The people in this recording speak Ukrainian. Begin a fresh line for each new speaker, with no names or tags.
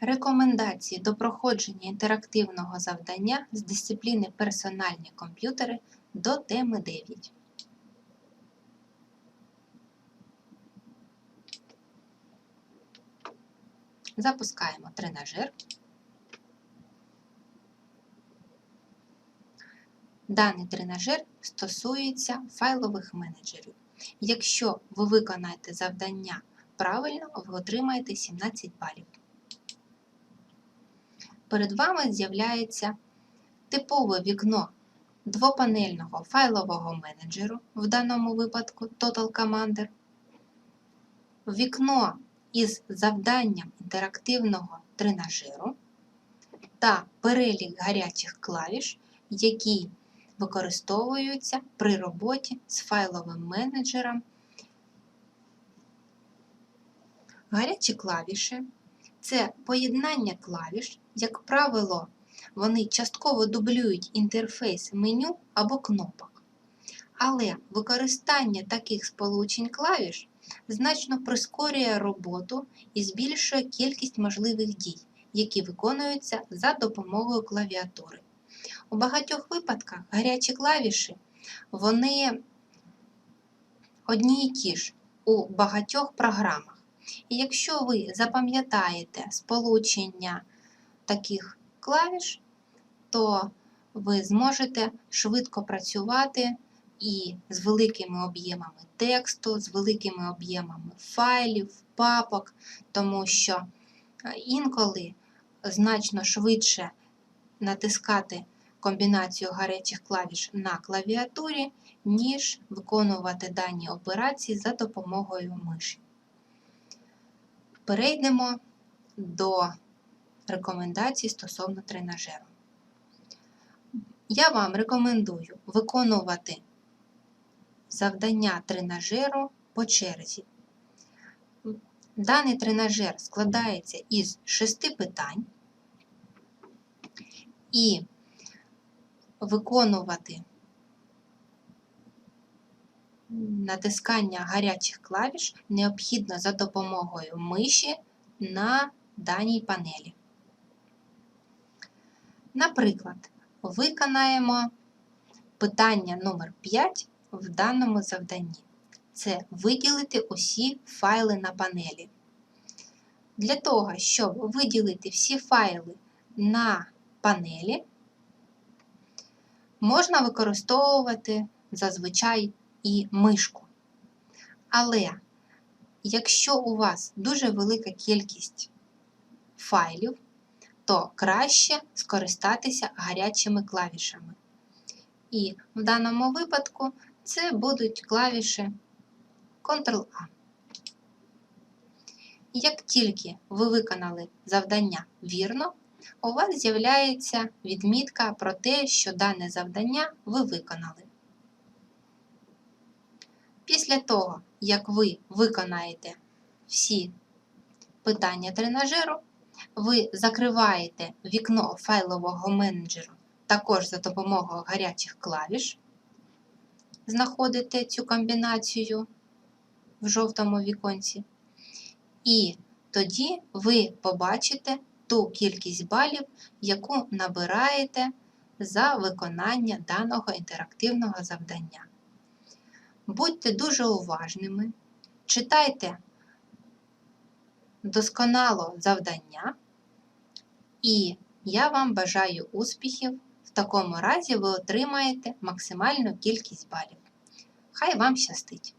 Рекомендації до проходження інтерактивного завдання з дисципліни персональні комп'ютери до теми 9. Запускаємо тренажер. Даний тренажер стосується файлових менеджерів. Якщо ви виконаєте завдання правильно, ви отримаєте 17 балів. Перед вами з'являється типове вікно двопанельного файлового менеджеру, в даному випадку Total Commander, вікно із завданням інтерактивного тренажеру та перелік гарячих клавіш, які використовуються при роботі з файловим менеджером. Гарячі клавіші це поєднання клавіш, як правило, вони частково дублюють інтерфейс меню або кнопок. Але використання таких сполучень клавіш значно прискорює роботу і збільшує кількість можливих дій, які виконуються за допомогою клавіатури. У багатьох випадках гарячі клавіші вони одні і ті ж у багатьох програмах. І якщо ви запам'ятаєте сполучення таких клавіш, то ви зможете швидко працювати і з великими об'ємами тексту, з великими об'ємами файлів, папок, тому що е, інколи значно швидше натискати комбінацію гарячих клавіш на клавіатурі, ніж виконувати дані операції за допомогою миші. Перейдемо до рекомендацій стосовно тренажеру. Я вам рекомендую виконувати завдання тренажеру по черзі. Даний тренажер складається із шести питань і виконувати натискання гарячих клавіш необхідно за допомогою миші на даній панелі. Наприклад, виконаємо питання номер 5 в даному завданні. Це виділити усі файли на панелі. Для того, щоб виділити всі файли на панелі, можна використовувати зазвичай і мишку. Але якщо у вас дуже велика кількість файлів, то краще скористатися гарячими клавішами. І в даному випадку це будуть клавіші Ctrl-A. Як тільки ви виконали завдання вірно, у вас з'являється відмітка про те, що дане завдання ви виконали. Після того, як ви виконаєте всі питання тренажеру, ви закриваєте вікно файлового менеджеру також за допомогою гарячих клавіш, знаходите цю комбінацію в жовтому віконці, і тоді ви побачите ту кількість балів, яку набираєте за виконання даного інтерактивного завдання. Будьте дуже уважними, читайте досконало завдання, і я вам бажаю успіхів. В такому разі ви отримаєте максимальну кількість балів. Хай вам щастить!